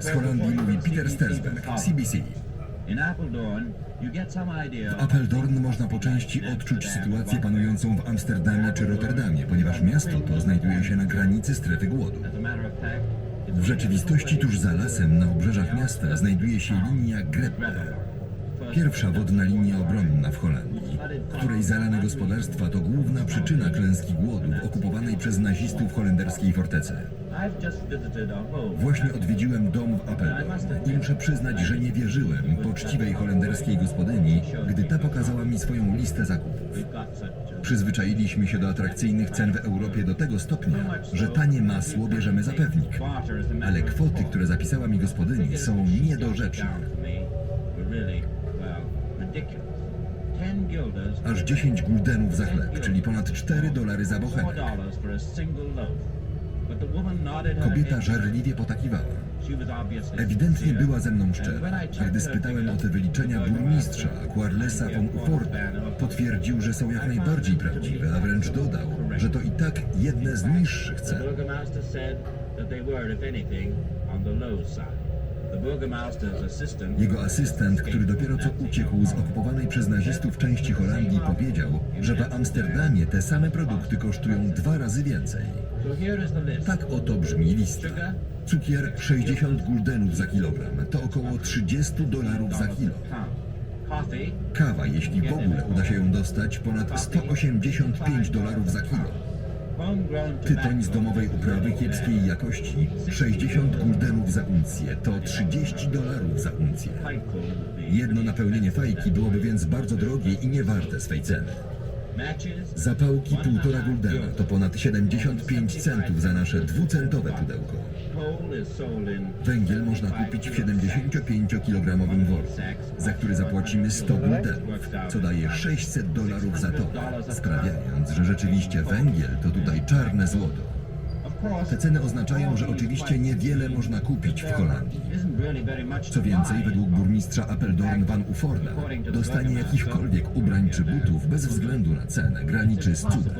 Z Holandii mówi Peter Stersberg, CBC. W Apeldoorn można po części odczuć sytuację panującą w Amsterdamie czy Rotterdamie, ponieważ miasto to znajduje się na granicy strefy głodu. W rzeczywistości tuż za lasem na obrzeżach miasta znajduje się linia Greppe, pierwsza wodna linia obronna w Holandii, której gospodarstwa to główna przyczyna klęski głodu w okupowanej przez nazistów holenderskiej fortecy. Właśnie odwiedziłem dom w Apeldoorn i muszę przyznać, że nie wierzyłem poczciwej holenderskiej gospodyni, gdy ta pokazała mi swoją listę zakupów. Przyzwyczailiśmy się do atrakcyjnych cen w Europie do tego stopnia, że tanie masło bierzemy za pewnik. Ale kwoty, które zapisała mi gospodyni są niedorzeczne. Aż 10 guldenów za chleb, czyli ponad 4 dolary za bochenek. Kobieta żarliwie potakiwała. Ewidentnie była ze mną szczera, a gdy spytałem o te wyliczenia burmistrza Quarlesa von Uforta, potwierdził, że są jak najbardziej prawdziwe, a wręcz dodał, że to i tak jedne z niższych cen. Jego asystent, który dopiero co uciekł z okupowanej przez nazistów części Holandii, powiedział, że w Amsterdamie te same produkty kosztują dwa razy więcej. Tak oto brzmi lista. Cukier 60 guldenów za kilogram, to około 30 dolarów za kilo. Kawa, jeśli w ogóle uda się ją dostać, ponad 185 dolarów za kilo. Tytoń z domowej uprawy kiepskiej jakości 60 guldenów za uncję, to 30 dolarów za uncję. Jedno napełnienie fajki byłoby więc bardzo drogie i nie warte swej ceny. Zapałki półtora guldena to ponad 75 centów za nasze dwucentowe pudełko. Węgiel można kupić w 75-kilogramowym worku, za który zapłacimy 100 guldenów, co daje 600 dolarów za tonę, sprawiając, że rzeczywiście węgiel to tutaj czarne złoto. Te ceny oznaczają, że oczywiście niewiele można kupić w Holandii. Co więcej, według burmistrza Apeldoorn van Uforna, dostanie jakichkolwiek ubrań czy butów bez względu na cenę graniczy z cudem.